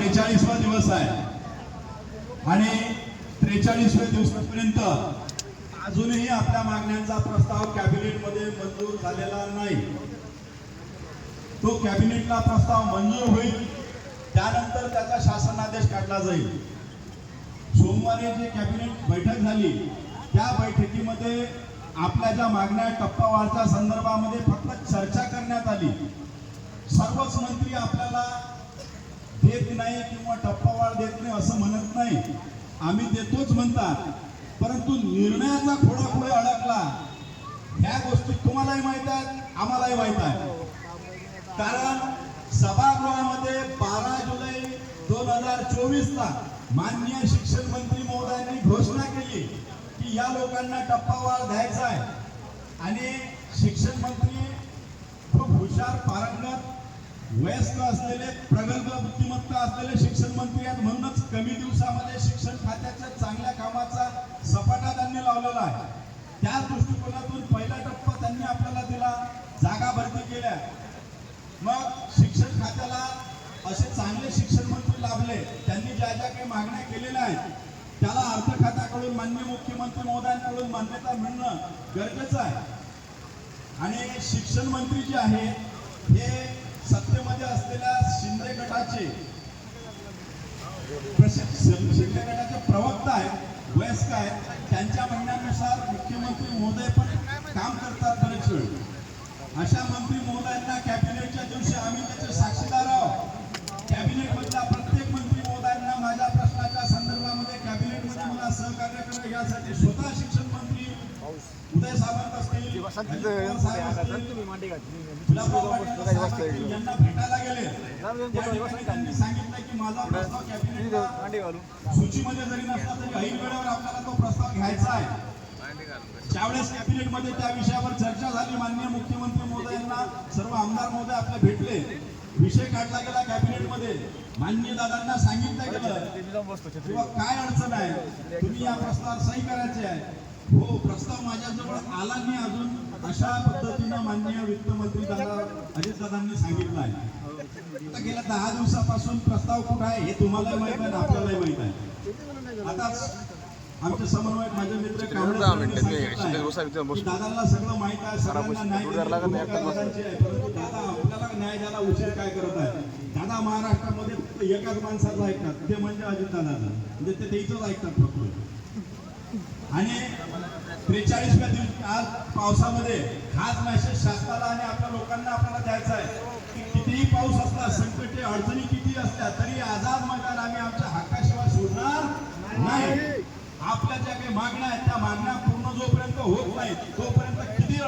त्रेचाळीसवा दिवस आहे. आणि त्रेचाळीसव्या दिवसापर्यंत अजूनही आपल्या मागण्यांचा प्रस्ताव कॅबिनेटमध्ये मंजूर झालेला नाही. तो कॅबिनेटला प्रस्ताव मंजूर होईल त्यानंतर त्याचा शासनादेश काढला जाईल. सोमवारी जी कॅबिनेट बैठक झाली त्या बैठकीमध्ये आपल्या ज्या मागण्या टप्पावारच्या संदर्भामध्ये फक्त चर्चा करण्यात आली. सर्वच मंत्री आपल्याला नाही किंवा टप्पावाळ देत नाही असं म्हणत नाही. आम्ही देतोच म्हणतात. परंतु निर्णयाचा खोडा पुढे अडकला. ह्या गोष्टी तुम्हालाही माहीत आहेत आम्हालाही माहीत आहे कारण सभागृहामध्ये बारा जुलै दोन हजार चोवीस ला माननीय शिक्षण मंत्री महोदयांनी घोषणा केली की या लोकांना टप्पावार द्यायचा आहे. आणि शिक्षण मंत्री वयस्क असलेले प्रगल्भ बुद्धिमत्ता असलेले शिक्षण मंत्री आहेत. म्हणूनच कमी दिवसामध्ये शिक्षण खात्याच्या चांगल्या कामाचा सपाटा त्यांनी लावलेला आहे. त्या दृष्टिकोनातून पहिला टप्पा त्यांनी आपल्याला दिला. जागा भरती केल्या. मग शिक्षण खात्याला असे चांगले शिक्षण मंत्री लाभले. त्यांनी ज्या ज्या काही मागण्या केलेल्या आहेत त्याला अर्थ खात्याकडून मान्य मुख्यमंत्री महोदयांकडून मान्यता मिळणं गरजेचं आहे. आणि शिक्षण मंत्री जे आहेत हे सत्तेमध्ये असलेल्या शिंदे गटाचे शिंदे गटाचे प्रवक्ता आहेत वयस्क आहेत त्यांच्या म्हणण्यानुसार मुख्यमंत्री महोदय पण काम करतात बरेच वेळ. अशा मंत्री महोदयांना कॅबिनेटच्या दिवशी आम्ही त्याचे साक्षीदार आहोत. कॅबिनेट मधल्या प्रत्येक मंत्री महोदयांना माझ्या प्रश्नाच्या संदर्भामध्ये कॅबिनेटमध्ये मला सहकार्य करणं यासाठी पाटील असतील, यांना भेटायला गेले त्यांनी सांगितलं की माझा प्रस्ताव सूचीमध्ये जरी नसला तरी ऐन वेळेवर आपल्याला तो प्रस्ताव घ्यायचा आहे ज्यावेळेस कॅबिनेटमध्ये त्या विषयावर चर्चा झाली माननीय मुख्यमंत्री महोदयांना सर्व आमदार महोदय आपले भेटले विषय काढला गेला कॅबिनेटमध्ये माननीय दादांना सांगितलं गेलं. किंवा काय अडचण आहे? तुम्ही या प्रस्ताव सही करायचे आहे. हो प्रस्ताव माझ्याजवळ आला नाही अजून. अशा पद्धतीनं माननीय वित्तमंत्री दादा अजितदादांनी सांगितलं आहे. आता गेल्या दहा दिवसापासून प्रस्ताव कुठं आहे हे तुम्हालाही माहीत आहे आपल्यालाही माहीत आहे. आताच आमचे समन्वयक माझे मित्र. दादांना सगळं माहीत आहे सगळ्यांना न्याय. परंतु दादा आपल्याला न्याय द्यायला उशीर काय करत आहे? दादा महाराष्ट्रामध्ये एकाच माणसाचं ऐकतात ते म्हणजे अजित दादाचं. म्हणजे ते त्याच ऐकतात फक्त. आणि त्रेचाळीसव्या दिवशी आज पावसामध्ये हाच मेसेज शासनाला आणि आपल्या लोकांना आपल्याला द्यायचा आहे की कितीही पाऊस असला संकटे अडचणी किती असल्या तरी आझाद मैदान आम्ही आमच्या हक्काशिवाय सोडणार नाही. आपल्या ज्या काही मागण्या आहेत त्या मागण्या पूर्ण जोपर्यंत होत नाहीत तोपर्यंत